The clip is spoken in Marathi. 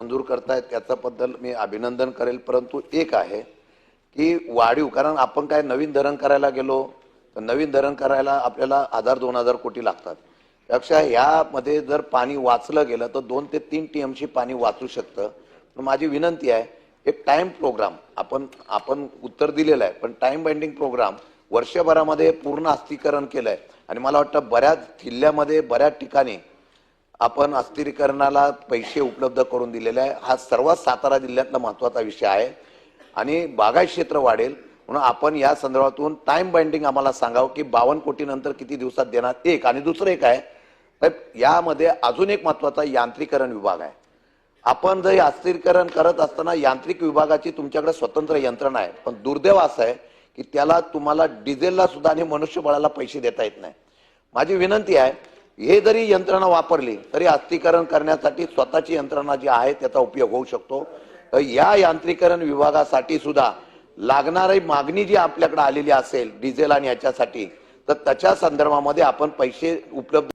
मंजूर करतायत त्याच्याबद्दल मी अभिनंदन करेल. परंतु एक आहे की वाढीव कारण आपण काय नवीन धरण करायला गेलो तर नवीन धरण करायला आपल्याला हजार दोन हजार कोटी लागतात. त्यापेक्षा ह्यामध्ये जर पाणी वाचलं गेलं तर दोन ते तीन टी एमशी पाणी वाचू शकतं. माझी विनंती आहे एक टाइम प्रोग्राम आपण आपण उत्तर दिलेलं आहे पण टाइम बाइंडिंग प्रोग्राम वर्षभरामध्ये पूर्ण अस्थिकरण आहे आणि मला वाटतं बऱ्याच जिल्ह्यामध्ये बऱ्याच ठिकाणी आपण अस्थिरीकरणाला पैसे उपलब्ध करून दिलेले आहे. हा सर्वात सातारा जिल्ह्यातला महत्त्वाचा विषय आहे. आणि बागायत क्षेत्र वाढेल. म्हणून आपण या संदर्भातून टाइम बाइंडिंग आम्हाला सांगावं की बावन्न कोटीनंतर किती दिवसात देणार? एक. आणि दुसरं एक आहे तर यामध्ये अजून एक महत्त्वाचा यांत्रिकरण विभाग आहे. आपण जर अस्थिरीकरण करत असताना यांत्रिक विभागाची तुमच्याकडे स्वतंत्र यंत्रणा आहे. पण दुर्दैव असं आहे की त्याला तुम्हाला डिझेलला सुद्धा आणि मनुष्यबळाला पैसे देता येत नाही. माझी विनंती आहे हे जरी यंत्रणा वापरली तरी अस्थिकरण करण्यासाठी स्वतःची यंत्रणा जी आहे त्याचा उपयोग होऊ शकतो. या यांत्रिकरण विभागासाठी सुद्धा लागणारी मागणी जी आपल्याकडे आलेली असेल डिझेल आणि याच्यासाठी तर त्याच्या संदर्भामध्ये आपण पैसे उपलब्ध